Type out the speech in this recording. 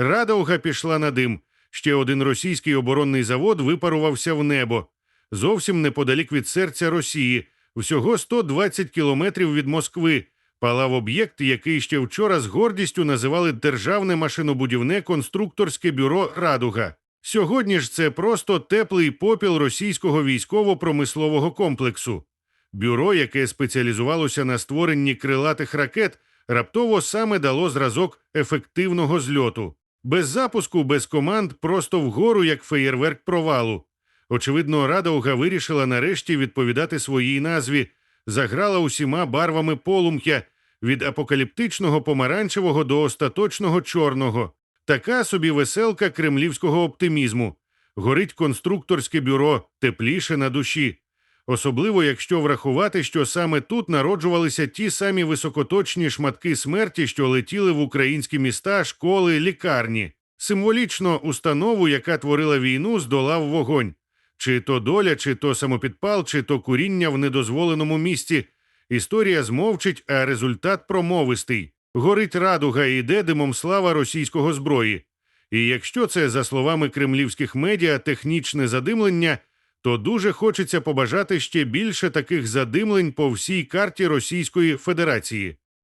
Радауга пішла на дим. Ще один російський оборонний завод випарувався в небо. Зовсім неподалік від серця Росії, всього 120 кілометрів від Москви. Палав об'єкт, який ще вчора з гордістю називали Державне машинобудівне конструкторське бюро Радуга. Сьогодні ж це просто теплий попіл російського військово-промислового комплексу. Бюро, яке спеціалізувалося на створенні крилатих ракет, раптово саме дало зразок ефективного зльоту. Без запуску, без команд, просто вгору, як феєрверк провалу. Очевидно, Радауга вирішила нарешті відповідати своїй назві, заграла усіма барвами полум'я від апокаліптичного помаранчевого до остаточного чорного. Така собі веселка кремлівського оптимізму. Горить конструкторське бюро, тепліше на душі. Особливо, якщо врахувати, що саме тут народжувалися ті самі високоточні шматки смерті, що летіли в українські міста, школи, лікарні. Символічно установу, яка творила війну, здолав вогонь. Чи то доля, чи то самопідпал, чи то куріння в недозволеному місці. Історія змовчить, а результат промовистий. Горить радуга і йде димом слава російського зброї. І якщо це, за словами кремлівських медіа, технічне задимлення, то дуже хочеться побажати ще більше таких задимлень по всій карті Російської Федерації.